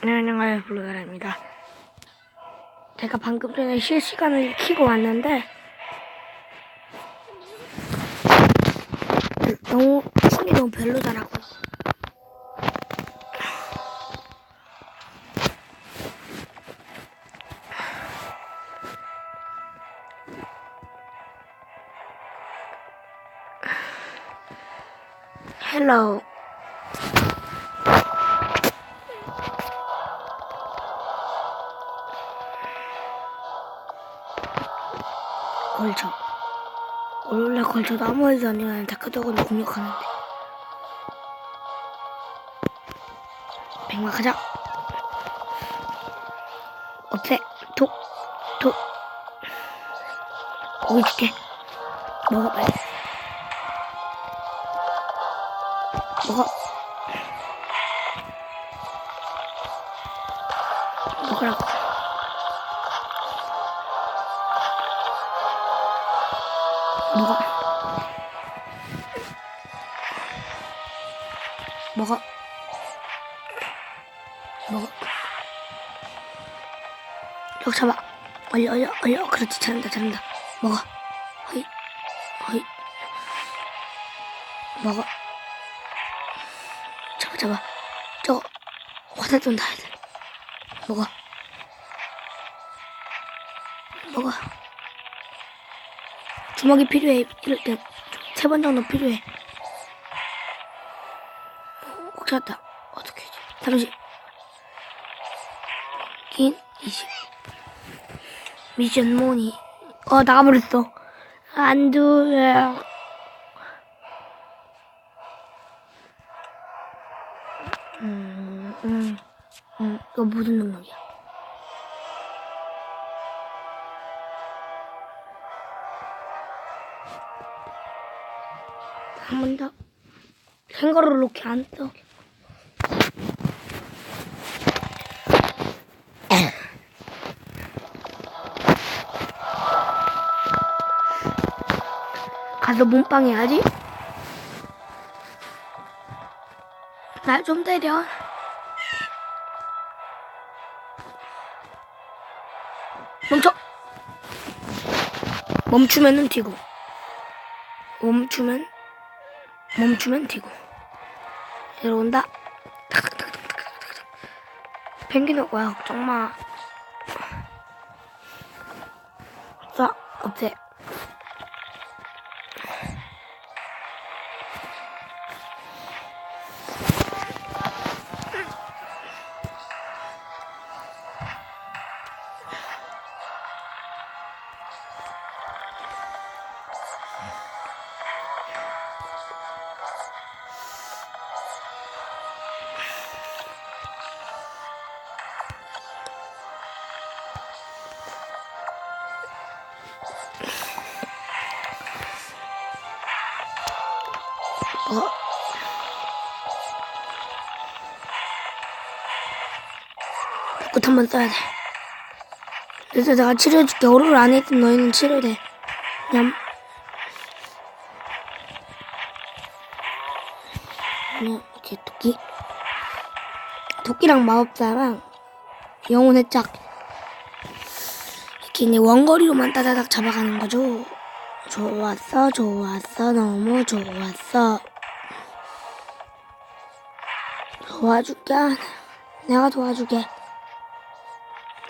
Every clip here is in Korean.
네, 안녕하세요. 블루베라입니다. 제가 방금 전에 실시간을 키고 왔는데 너무 춤이 너무 별로더라고. 헬로 걸쳐. 원래 걸쳐도 아무 말도 안 되는 다크도그를 공격하는데. 백마 가자. 어때? 독, 독 고기 줄게. 먹어 빨리. 먹어. 먹으라고 먹어. 먹어. 먹어. 력 잡아. 얼려, 얼려, 얼려. 그렇지, 잘한다, 잘한다. 먹어. 허이, 허이. 먹어. 잡아, 잡아. 저거, 화살 좀 놔야 돼. 먹어. 주먹이 필요해. 이럴 때 세 번 정도 필요해. 꼭 찾았다. 어떻게 하지? 잠시. 긴 20. 미션 모니. 어, 나가버렸어. 안 돼. 음, 음, 음, 이거 무슨 능력이야? 한 번 더. 생거를 놓게 안 떠. 가서 몸빵 해야지. 날 좀 때려. 멈춰. 멈추면은 튀고. 멈추면 멈추면 튀고. 내려온다. 펭귄은 걱정 마. 벚꽃 한번 써야 돼. 그래서 내가 치료해줄게. 오를 안 했던 너희는 치료돼. 냠. 그냥 이렇게 토끼. 토끼랑 마법사랑 영혼의 짝. 이렇게 이제 원거리로만 따다닥 잡아가는 거죠. 좋았어, 좋았어, 너무 좋았어. 도와줄게. 내가 도와줄게.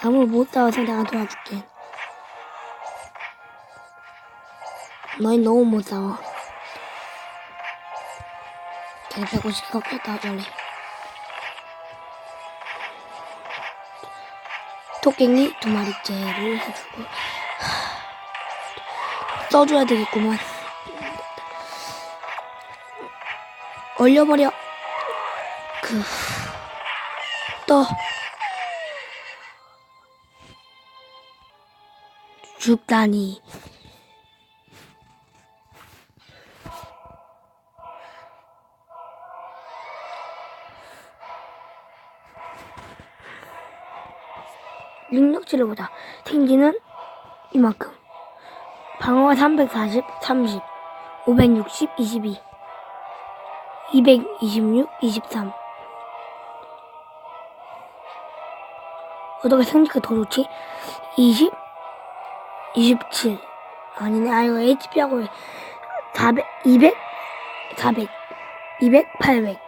너무 못 싸워서 내가 도와줄게. 너희 너무 못 싸워. 걔150 꺾였다, 저래. 토깽이 두 마리째를 해주고. 써줘야 되겠구만. 얼려버려. 그, 떠. 죽다니. 능력치를 보자. 탱지는 이만큼. 방어가 340, 30, 560, 22, 226, 23. 어떻게 생기가 더 좋지? 20? 27 아니네 아 이거 HP하고 400 200 400 200 800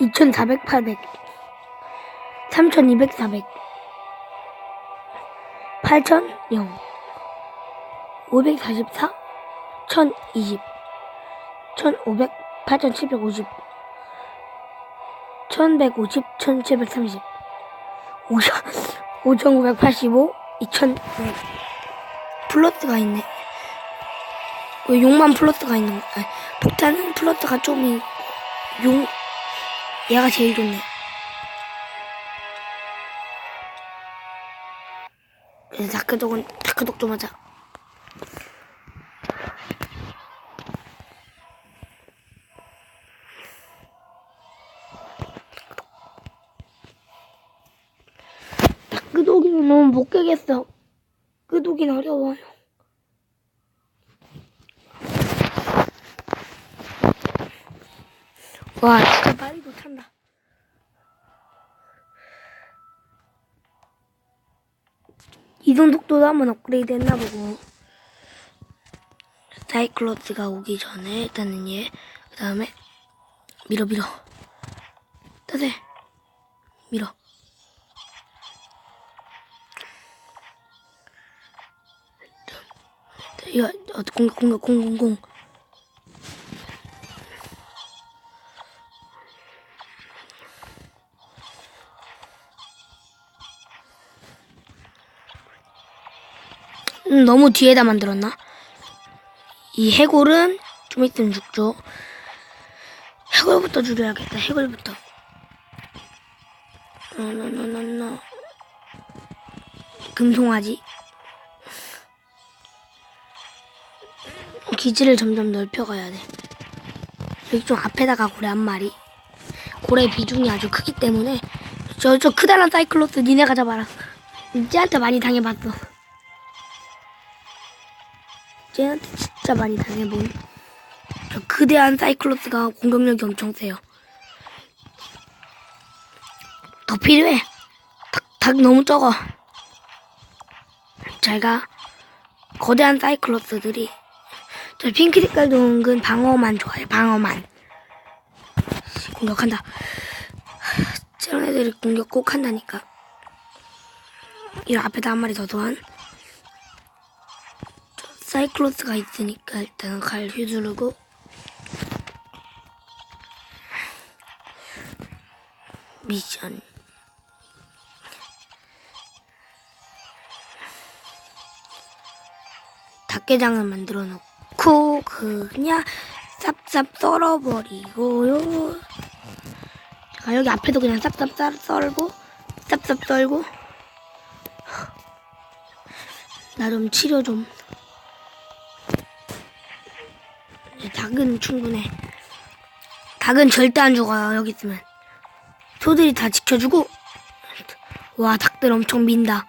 2400 800 3200 400 8000 0 544 1020 1500 8750 1150 1730 5985 2100 플러스가 있네. 왜 용만 플러스가 있는 거 아니, 폭탄은 플러스가 좀 용 얘가 제일 좋네. 다크독은 다크독 좀 하자. 다크독이는 너무 못 깨겠어 끄독이는 어려워요. 와 진짜 빨리 못한다. 이동 속도도 한번 업그레이드 했나 보고. 사이클로스가 오기 전에 일단은 얘 그 다음에 밀어 밀어. 따세. 밀어 이거 어, 공격 공격 공공공 음, 너무 뒤에다 만들었나? 이 해골은 좀 있으면 죽죠. 해골부터 줄여야겠다. 해골부터. 노노노노노. 금송아지. 기지를 점점 넓혀가야 돼. 여기 좀 앞에다가 고래 한 마리. 고래 비중이 아주 크기 때문에 저 저 크다란 사이클로스 니네가 잡아라. 쟤한테 많이 당해봤어. 쟤한테 진짜 많이 당해본. 저 그대한 사이클로스가 공격력이 엄청 세요. 더 필요해. 닭, 닭 너무 적어. 잘 가. 거대한 사이클로스들이 저 핑크 색깔 동근 방어만 좋아해. 방어만. 공격한다. 저런 애들이 공격 꼭 한다니까. 이 앞에다 한 마리 더 도한. 사이클로스가 있으니까 일단 칼 휘두르고 미션 닭게장을 만들어 놓고 그냥 쌉쌉 썰어버리고요 자 여기 앞에도 그냥 쌉쌉 썰- 썰고 쌉쌉 썰고 나 좀 치료 좀 이제 닭은 충분해. 닭은 절대 안 죽어요, 여기 있으면. 소들이 다 지켜주고. 와, 닭들 엄청 민다.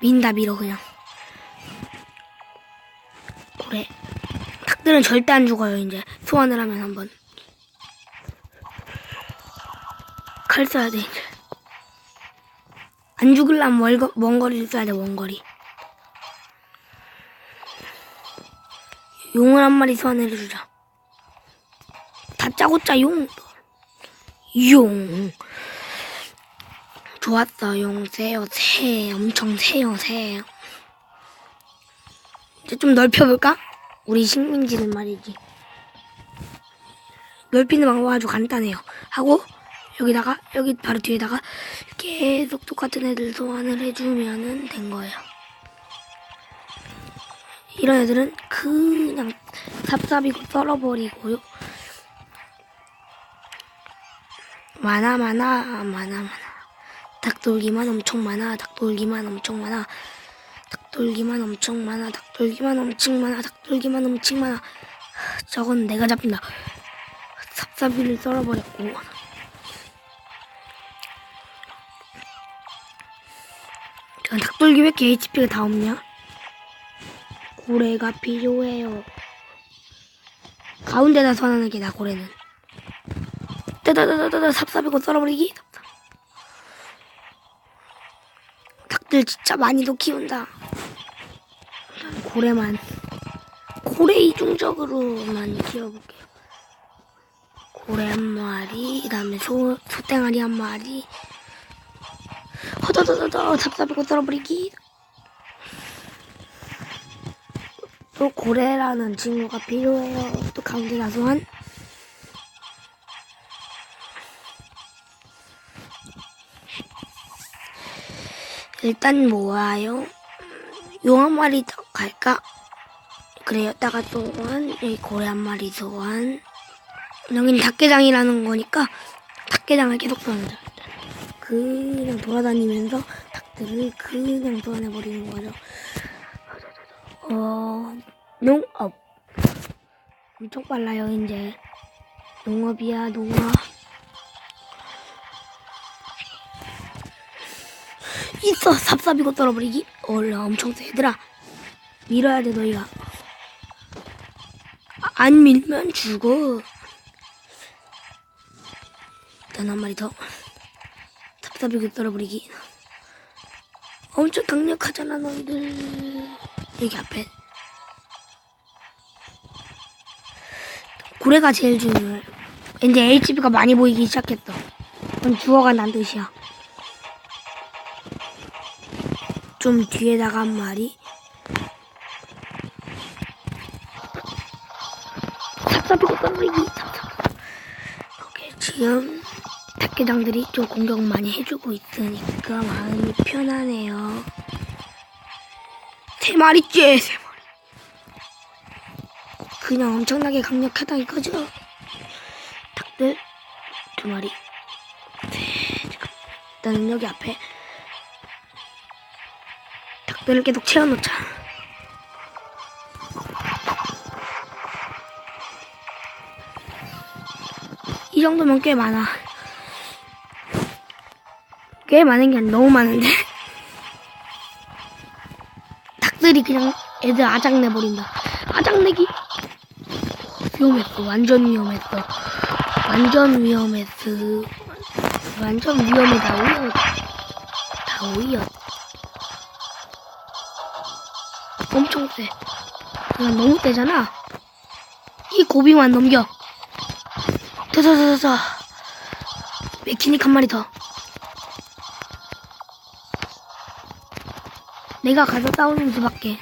민다, 밀어, 그냥. 닭들은 절대 안 죽어요, 이제. 소환을 하면 한 번. 칼 써야 돼, 이제. 안 죽을라면 멀거, 먼 거리를 써야 돼, 먼 거리. 용을 한 마리 소환해주자. 다 짜고짜 용. 용. 좋았어, 용. 세요, 새. 엄청 세요, 새. 이제 좀 넓혀볼까? 우리 식민지는 말이지. 넓히는 방법 아주 간단해요. 하고, 여기다가, 여기 바로 뒤에다가 계속 똑같은 애들 소환을 해주면은 된 거예요. 이런 애들은 그냥 삽삽이고 썰어버리고요. 많아 많아 많아 많아 닭돌기만 엄청 많아 닭돌기만 엄청 많아 닭 돌기만 엄청 많아 닭 돌기만 엄청 많아 닭 돌기만 엄청 많아 저건 내가 잡힌다 삽삽이를 썰어버렸고 닭돌기 왜 이렇게 HP가 다 없냐? 고래가 필요해요. 가운데다 선하는 게 나 고래는. 따다다다다다 삽삽이고 썰어버리기. 닭들 진짜 많이도 키운다. 고래만 고래 이중적으로만 키워볼게요. 고래 한 마리, 그다음에 소 소땡아리 한 마리. 허더더더더 답답하고 떨어버리기. 또 고래라는 친구가 필요해요. 또 강제나 소환. 일단 모아요. 용한 마리 더 갈까? 그래요. 다가 소환. 여기 고래 한 마리 소환. 여기는 닭게장이라는 거니까 닭게장을 계속 소환하자. 그냥 돌아다니면서 닭들을 그냥 소환해 버리는 거죠. 어, 농업. 엄청 빨라요, 이제. 농업이야, 농업. 있어! 삽삽이고 떨어버리기. 얼라, 엄청 세. 얘들아, 밀어야 돼, 너희가. 아, 안 밀면 죽어. 일단 한 마리 더. 삽삽이고 떨어버리기. 엄청 강력하잖아, 너희들. 여기 앞에. 고래가 제일 중요해. 이제 HP가 많이 보이기 시작했어. 그건 죽어간다는 뜻이야. 좀 뒤에다가 한 마리. 삽삽이고. 삽삽. 오케이, 지금 닭게장들이 좀 공격 많이 해주고 있으니까 마음이 편하네요. 세 마리째, 세 마리. 그냥 엄청나게 강력하다 이거죠. 닭들 두 마리. 네. 일단은 여기 앞에 닭들을 계속 채워놓자. 이 정도면 꽤 많아. 꽤 많은 게 아니라 너무 많은데. 닭들이 그냥 애들 아작내버린다. 아작내기. 위험했어. 완전 위험했어. 완전 위험했어. 완전 위험하다. 오히려. 다 오히려. 엄청 세. 그냥 너무 세잖아. 이 고비만 넘겨. 더더더더. 메키닉 한 마리 더. 내가 가서 싸우는 수밖에.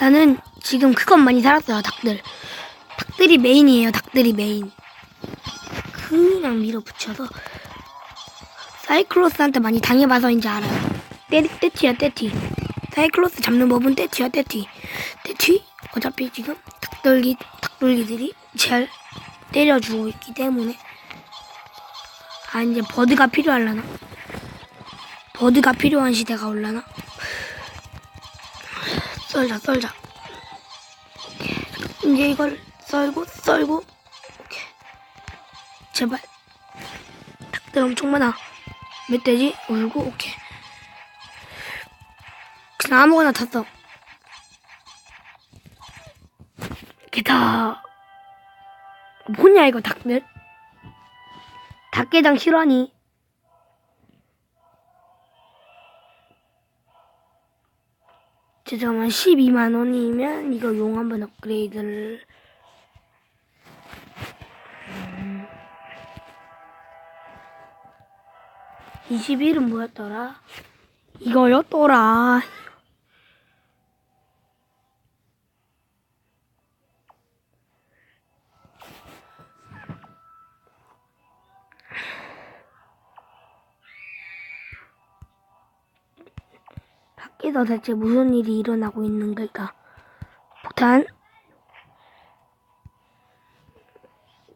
나는 지금 그것 많이 살았어요, 닭들. 닭들이 메인이에요, 닭들이 메인. 그냥 밀어붙여서. 사이클로스한테 많이 당해봐서인지 알아요. 떼, 떼티야, 떼티. 사이클로스 잡는 법은 떼티야, 떼티. 떼티? 어차피 지금 닭돌기, 닭돌기들이 잘 때려주고 있기 때문에. 아, 이제 버드가 필요할라나? 버드가 필요한 시대가 올라나? 썰자, 썰자. 이제 이걸 썰고, 썰고. 오케이. 제발. 닭들 엄청 많아. 멧돼지, 울고, 오케이. 그냥 아무거나 다 써. 기타. 뭐냐, 이거 닭들? 닭게장 실화니? 잠깐만 12만 원이면 이거 용 한번 업그레이드를 음. 21은 뭐였더라? 이거였더라. 밖에서 대체 무슨 일이 일어나고 있는 걸까? 폭탄.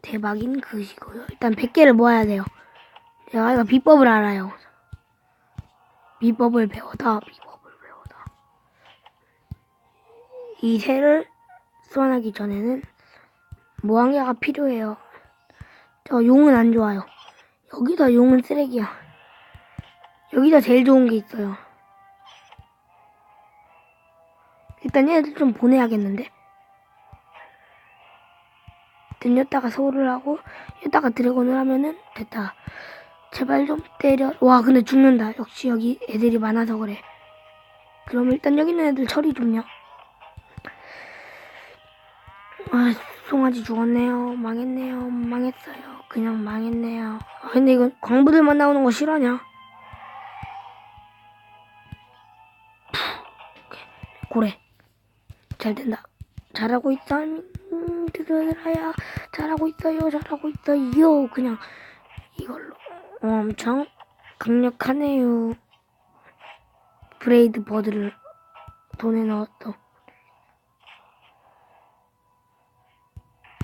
대박인 것이고요. 일단 100개를 모아야 돼요. 제가 이거 비법을 알아요. 비법을 배워다, 비법을 배워다. 이 새를 소환하기 전에는 모항야가 필요해요. 저 용은 안 좋아요. 여기다 용은 쓰레기야. 여기다 제일 좋은 게 있어요. 일단 얘들 좀 보내야겠는데. 여기다가 서울을 하고 여기다가 드래곤을 하면은 됐다. 제발 좀 때려. 와, 근데 죽는다. 역시 여기 애들이 많아서 그래. 그럼 일단 여기 있는 애들 처리 좀요. 아, 송아지 죽었네요. 망했네요. 망했어요. 그냥 망했네요. 아, 근데 이거 광부들만 나오는 거 실화냐? 고래. 잘 된다. 잘하고 있다. 음, 드드라야. 잘하고 있어요. 잘하고 있어요. 그냥 이걸로 엄청 강력하네요. 브레이드 버드를 돈에 넣었어.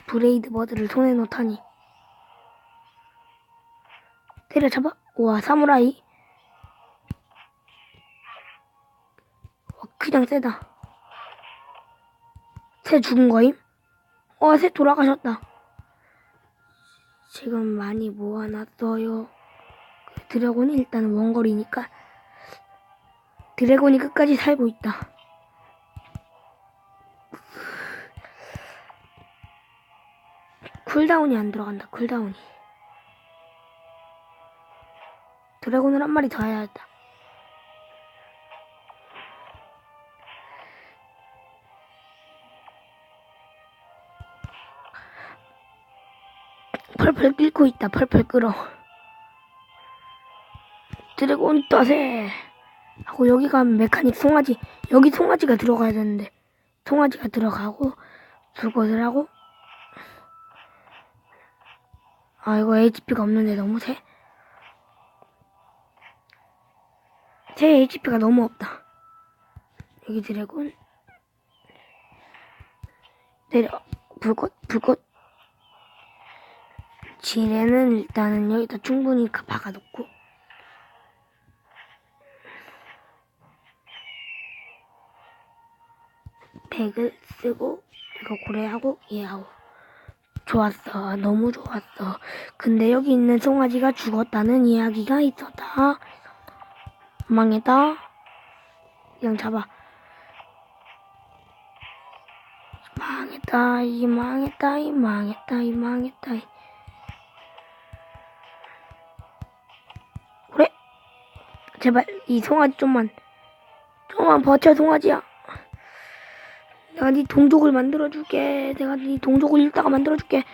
브레이드 버드를 손에 넣다니. 때려잡아. 우와, 사무라이. 와, 그냥 세다. 새 죽은 거임? 어, 새 돌아가셨다. 지금 많이 모아놨어요. 그 드래곤이 일단 원거리니까. 드래곤이 끝까지 살고 있다. 쿨다운이 안 들어간다. 쿨다운이. 드래곤을 한 마리 더 해야겠다. 펄펄 끓고 있다. 펄펄 끓어. 드래곤 떠세. 하고 여기 가면 메카닉 송아지. 여기 송아지가 들어가야 되는데. 송아지가 들어가고 그것을 하고 아 이거 HP가 없는데 너무 세. 제 HP가 너무 없다. 여기 드래곤 내려 불꽃 불꽃 지뢰는 일단은 여기다 충분히 가- 박아놓고. 백을 쓰고 이거 고래하고 얘하고. 좋았어. 너무 좋았어. 근데 여기 있는 송아지가 죽었다는 이야기가 있었다. 망했다. 그냥 잡아. 망했다. 이 망했다. 이 망했다. 이 망했다. 이. 제발 이 송아지 좀만 좀만 버텨 송아지야. 내가 네 동족을 만들어줄게. 내가 네 동족을 읽다가 만들어줄게.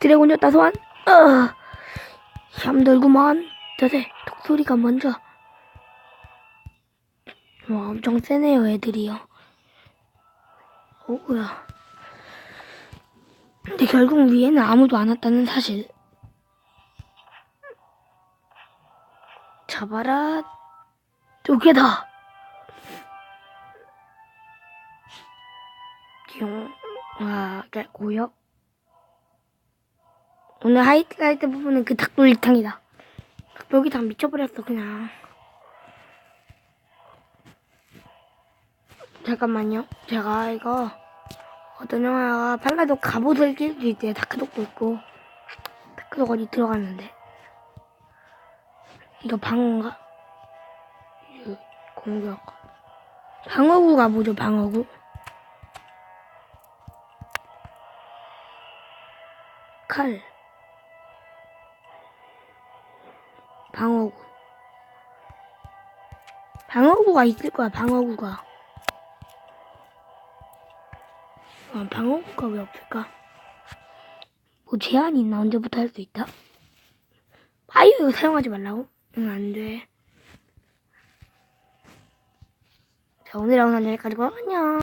드래곤이었 다 소환 어! 힘들구만. 저세 독소리가 먼저. 와 엄청 세네요 애들이요. 오구야. 근데 결국 위에는 아무도 안 왔다는 사실 잡아라. 쪼개다. 용하게 고요? 오늘 하이라이트 부분은 그 닭도리탕이다. 닭도리탕 미쳐버렸어 그냥. 잠깐만요. 제가 이거 어떤 영화가 팔라도 갑옷을 낄 수 있대요 다크독도 있고. 다크독 어디 들어갔는데 이거 방어인가? 이 공격 방어구가 뭐죠 방어구? 칼 방어구 방어구가 있을 거야 방어구가 아, 방어구가 왜 없을까? 뭐 제한이 있나 언제부터 할 수 있다? 아유 이거 사용하지 말라고? 응 안 돼. 자 오늘 영상 여기까지고 안녕